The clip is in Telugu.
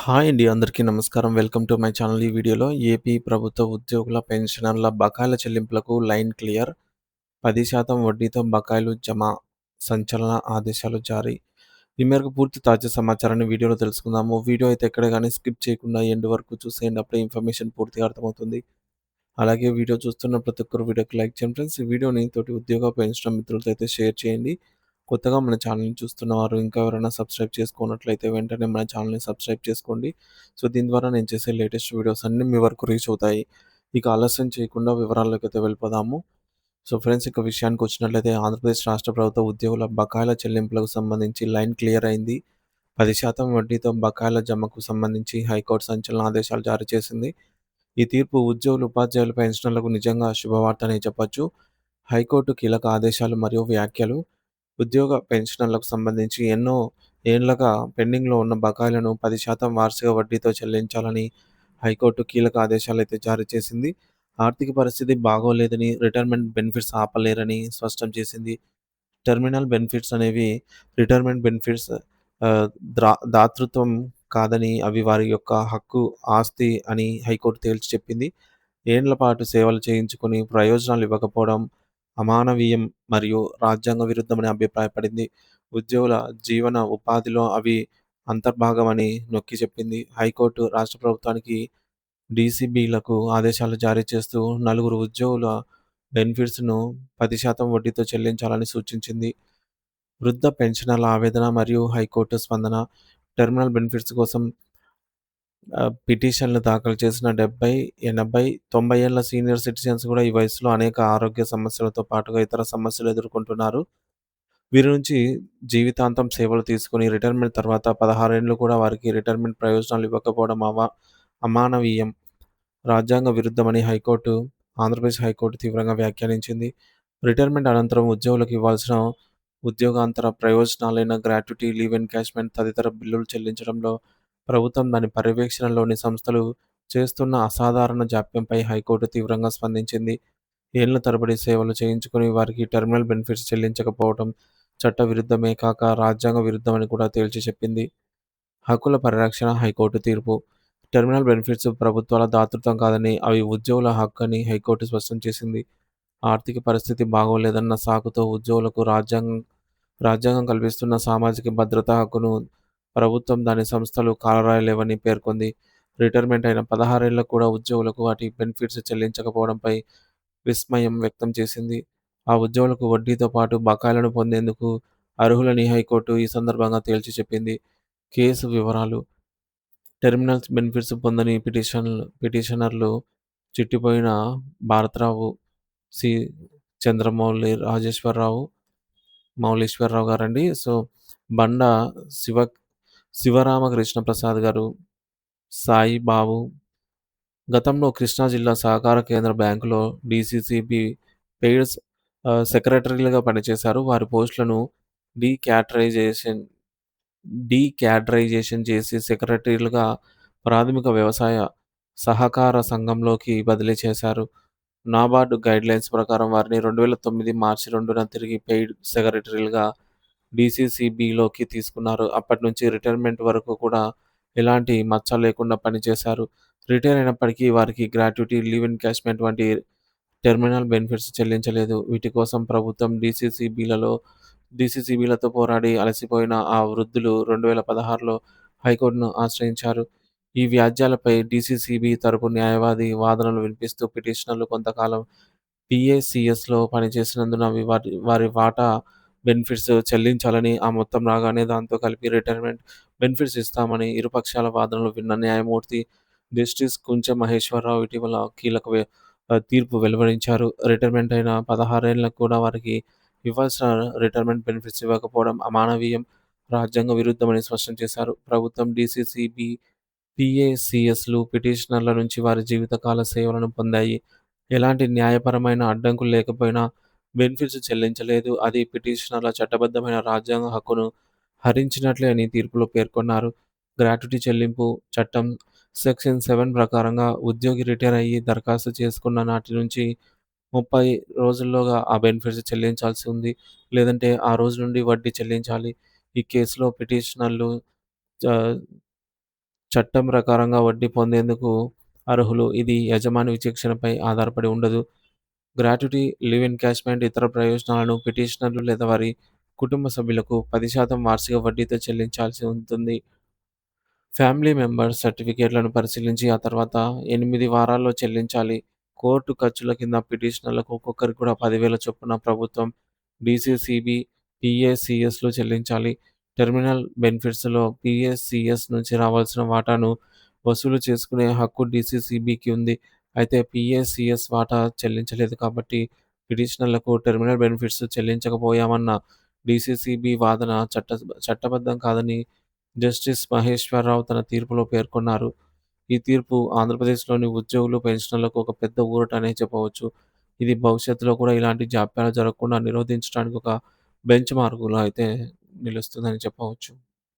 హాయ్ అండి. అందరికీ నమస్కారం. Welcome to my channel. ఈ వీడియోలో ఏపీ ప్రభుత్వ ఉద్యోగుల, పెన్షనర్ల బకాయిల చెల్లింపులకు లైన్ క్లియర్. 10% వడ్డీతో బకాయిలు జమ. సంచలన ఆదేశాలు జారీ. ఈ మేరకు పూర్తి తాజా సమాచారాన్ని వీడియోలో తెలుసుకుందాము. వీడియో అయితే ఎక్కడ కానీ స్కిప్ చేయకుండా ఎండ్ వరకు చూసేయండి. అప్పుడే ఇన్ఫర్మేషన్ పూర్తిగా అర్థమవుతుంది. అలాగే వీడియో చూస్తున్న ప్రతి ఒక్కరు వీడియోకి లైక్ చేయండి ఫ్రెండ్స్. ఈ వీడియోని తోటి ఉద్యోగ, పెన్షనర్ మిత్రులతో అయితే షేర్ చేయండి. కొత్తగా మన ఛానల్‌ని చూస్తున్నవారు ఇంకా ఎవరైనా సబ్స్క్రైబ్ చేసుకున్నట్లయితే వెంటనే మన ఛానల్‌ని సబ్స్క్రైబ్ చేసుకోండి. సో, దీని ద్వారా నేను చేసే లేటెస్ట్ వీడియోస్ అన్నీ మీ వరకు రీచ్ అవుతాయి. ఇక ఆలస్యం చేయకుండా వివరాల్లోకైతే వెళ్ళిపోదాము. సో, ఫ్రెండ్స్ ఇక విషయానికొచ్చినట్లయితే ఆంధ్రప్రదేశ్ రాష్ట్ర ప్రభుత్వ ఉద్యోగుల బకాయిల చెల్లింపులకు సంబంధించి లైన్ క్లియర్ అయింది. 10% వడ్డీతో బకాయిల జమకు సంబంధించి హైకోర్టు సంచలన ఆదేశాలు జారీ చేసింది. ఈ తీర్పు ఉద్యోగులు, ఉపాధ్యాయులు, పెన్షనర్లకు నిజంగా శుభవార్త అని చెప్పొచ్చు. హైకోర్టు కీలక ఆదేశాలు మరియు వ్యాఖ్యలు ఉద్యోగ, పెన్షన్లకు సంబంధించి ఎన్నో ఏళ్ళుగా పెండింగ్‌లో ఉన్న బకాయిలను 10% వార్షిక వడ్డీతో చెల్లించాలని హైకోర్టు కీలక ఆదేశాలు అయితే జారీ చేసింది. ఆర్థిక పరిస్థితి బాగోలేదని రిటైర్మెంట్ బెనిఫిట్స్ ఆపలేరని స్పష్టం చేసింది. టెర్మినల్ బెనిఫిట్స్ అనేవి రిటైర్మెంట్ బెనిఫిట్స్ ద్రా దాతృత్వం కాదని అవి వారి యొక్క హక్కు, ఆస్తి అని హైకోర్టు తేల్చి చెప్పింది. ఏండ్ల పాటు సేవలు చేయించుకొని ప్రయోజనాలు ఇవ్వకపోవడం అమానవీయం మరియు రాజ్యాంగ విరుద్ధమని అభిప్రాయపడింది. ఉద్యోగుల జీవన ఉపాధిలో అవి అంతర్భాగమని నొక్కి చెప్పింది. హైకోర్టు రాష్ట్ర ప్రభుత్వానికి, డీసీబీలకు ఆదేశాలు జారీ చేస్తూ నలుగురు ఉద్యోగుల బెనిఫిట్స్‌ను 10% వడ్డీతో చెల్లించాలని సూచించింది. వృద్ధ పెన్షనర్ల ఆవేదన మరియు హైకోర్టు స్పందన టెర్మినల్ బెనిఫిట్స్ కోసం పిటిషన్లు దాఖలు చేసిన 70, 80, 90 ఏళ్ళ సీనియర్ సిటిజన్స్ కూడా ఈ వయసులో అనేక ఆరోగ్య సమస్యలతో పాటుగా ఇతర సమస్యలు ఎదుర్కొంటున్నారు. వీరి నుంచి జీవితాంతం సేవలు తీసుకొని రిటైర్మెంట్ తర్వాత పదహారేళ్ళు కూడా వారికి రిటైర్మెంట్ ప్రయోజనాలు ఇవ్వకపోవడం అవా అమానవీయం, రాజ్యాంగ విరుద్ధమని హైకోర్టు ఆంధ్రప్రదేశ్ హైకోర్టు తీవ్రంగా వ్యాఖ్యానించింది. రిటైర్మెంట్ అనంతరం ఉద్యోగులకు ఇవ్వాల్సిన ఉద్యోగాంతర ప్రయోజనాలైన గ్రాట్యుటీ, లీవ్ ఎన్కాష్‌మెంట్ తదితర బిల్లులు చెల్లించడంలో ప్రభుత్వం, దాని పర్యవేక్షణలోని సంస్థలు చేస్తున్న అసాధారణ జాప్యంపై హైకోర్టు తీవ్రంగా స్పందించింది. ఏళ్ళ తరబడి సేవలు చేయించుకుని వారికి టెర్మినల్ బెనిఫిట్స్ చెల్లించకపోవడం చట్టవిరుద్ధమే కాక రాజ్యాంగ విరుద్ధమని కూడా తేల్చి చెప్పింది. హక్కుల పరిరక్షణ హైకోర్టు తీర్పు టెర్మినల్ బెనిఫిట్స్ ప్రభుత్వాల దాతృత్వం కాదని అవి ఉద్యోగుల హక్కు అని హైకోర్టు స్పష్టం చేసింది. ఆర్థిక పరిస్థితి బాగోలేదన్న సాకుతో ఉద్యోగులకు రాజ్యాంగం రాజ్యాంగం కల్పిస్తున్న సామాజిక భద్రతా హక్కును ప్రభుత్వం, దాని సంస్థలు కాలరాయలేవని పేర్కొంది. రిటైర్మెంట్ అయిన 16 కూడా ఉద్యోగులకు వాటి బెనిఫిట్స్ చెల్లించకపోవడంపై విస్మయం వ్యక్తం చేసింది. ఆ ఉద్యోగులకు వడ్డీతో పాటు బకాయిలను పొందేందుకు అర్హులని హైకోర్టు ఈ సందర్భంగా తేల్చి చెప్పింది. కేసు వివరాలు టెర్మినల్స్ బెనిఫిట్స్ పొందని పిటిషన్ పిటిషనర్లు చిట్టిపోయిన భారతరావు, సి. చంద్రమౌళి రాజేశ్వరరావు, మౌలీశ్వరరావు గారండి. సో, బండ శివ శివరామకృష్ణ ప్రసాద్ గారు, సాయి బాబు గతంలో కృష్ణా జిల్లా సహకార కేంద్ర బ్యాంకులో డీసీసీబీ పెయిడ్స్ సెక్రటరీలుగా పనిచేశారు. వారి పోస్టులను డీక్యాటరైజేషన్ డీక్యాటరైజేషన్ చేసి సెక్రటరీలుగా ప్రాథమిక వ్యవసాయ సహకార సంఘంలోకి బదిలీ చేశారు. నాబార్డ్ గైడ్‌లైన్స్ ప్రకారం వారిని 2009 మార్చి రెండున తిరిగి పెయిడ్ సెక్రటరీలుగా డీసీసీబీలోకి తీసుకున్నారు. అప్పటి నుంచి రిటైర్మెంట్ వరకు కూడా ఎలాంటి మచ్చ లేకుండా పనిచేశారు. రిటైర్ అయినప్పటికీ వారికి గ్రాట్యుటీ, లీవ్ ఎన్కాష్‌మెంట్ వంటి టెర్మినల్ బెనిఫిట్స్ చెల్లించలేదు. వీటి కోసం ప్రభుత్వం, డీసీసీబీలలో డీసీసీబీలతో పోరాడి అలసిపోయిన ఆ వృద్ధులు 2016లో హైకోర్టును ఆశ్రయించారు. ఈ వ్యాజ్యాలపై డీసీసీబీ తరపు న్యాయవాది వాదనలు వినిపిస్తూ పిటిషనర్లు కొంతకాలం పిఏసిఎస్లో పనిచేసినందున వారి వారి వాటా బెనిఫిట్స్ చెల్లించాలని, ఆ మొత్తం రాగానే దాంతో కలిపి రిటైర్మెంట్ బెనిఫిట్స్ ఇస్తామని ఇరుపక్షాల వాదనలు విన్న న్యాయమూర్తి జస్టిస్ కుంచె మహేశ్వరరావు ఇటీవల కీలక తీర్పు వెలువరించారు. రిటైర్మెంట్ అయిన పదహారేళ్ళకు కూడా వారికి ఇవ్వాల్సిన రిటైర్మెంట్ బెనిఫిట్స్ ఇవ్వకపోవడం అమానవీయం, రాజ్యాంగ విరుద్ధమని స్పష్టం చేశారు. ప్రభుత్వం, డీసీసీబీ, పీఏసీఎస్‌లు పిటిషనర్ల నుంచి వారి జీవితకాల సేవలను పొందాయి. ఎలాంటి న్యాయపరమైన అడ్డంకులు లేకపోయినా బెనిఫిట్స్ చెల్లించలేదు. అది పిటిషనర్ల చట్టబద్ధమైన రాజ్యాంగ హక్కును హరించినట్లే అని తీర్పులో పేర్కొన్నారు. గ్రాట్యుటీ చెల్లింపు చట్టం సెక్షన్ సెవెన్ ప్రకారంగా ఉద్యోగి రిటైర్ అయ్యి దరఖాస్తు చేసుకున్న నాటి నుంచి 30 రోజుల్లోగా ఆ బెనిఫిట్స్ చెల్లించాల్సి ఉంది. లేదంటే ఆ రోజు నుండి వడ్డీ చెల్లించాలి. ఈ కేసులో పిటిషనర్లు చట్టం ప్రకారంగా వడ్డీ పొందేందుకు అర్హులు. ఇది యజమాని విచక్షణపై ఆధారపడి ఉండదు. గ్రాట్యుటీ, లీవ్ ఎన్కాష్మెంట్ ఇతర ప్రయోజనాలను పిటిషనర్లు లేదా వారి కుటుంబ సభ్యులకు 10% వార్షిక వడ్డీతో చెల్లించాల్సి ఉంటుంది. ఫ్యామిలీ మెంబర్స్ సర్టిఫికేట్లను పరిశీలించి ఆ తర్వాత 8 వారాల్లో చెల్లించాలి. కోర్టు ఖర్చుల కింద పిటిషనర్లకు ఒక్కొక్కరికి కూడా 10,000 చొప్పున ప్రభుత్వం, డీసీసీబీ, పీఏసీఎస్‌లు చెల్లించాలి. టెర్మినల్ బెనిఫిట్స్‌లో పీఏసీఎస్ నుంచి రావాల్సిన వాటాను వసూలు చేసుకునే హక్కు డీసీసీబీకి ఉంది. అయితే పీఏసీఎస్ వాటా చెల్లించలేదు కాబట్టి పిటిషనర్లకు టెర్మినల్ బెనిఫిట్స్ చెల్లించకపోయామన్న డిసిసిబి వాదన చట్ట చట్టబద్ధం కాదని జస్టిస్ మహేశ్వరరావు తన తీర్పులో పేర్కొన్నారు. ఈ తీర్పు ఆంధ్రప్రదేశ్‌లోని ఉద్యోగులు, పెన్షనర్లకు ఒక పెద్ద ఊరట అనే చెప్పవచ్చు. ఇది భవిష్యత్తులో కూడా ఇలాంటి జాప్యాలు జరగకుండా నిరోధించడానికి ఒక బెంచ్ మార్కులో అయితే నిలుస్తుందని చెప్పవచ్చు.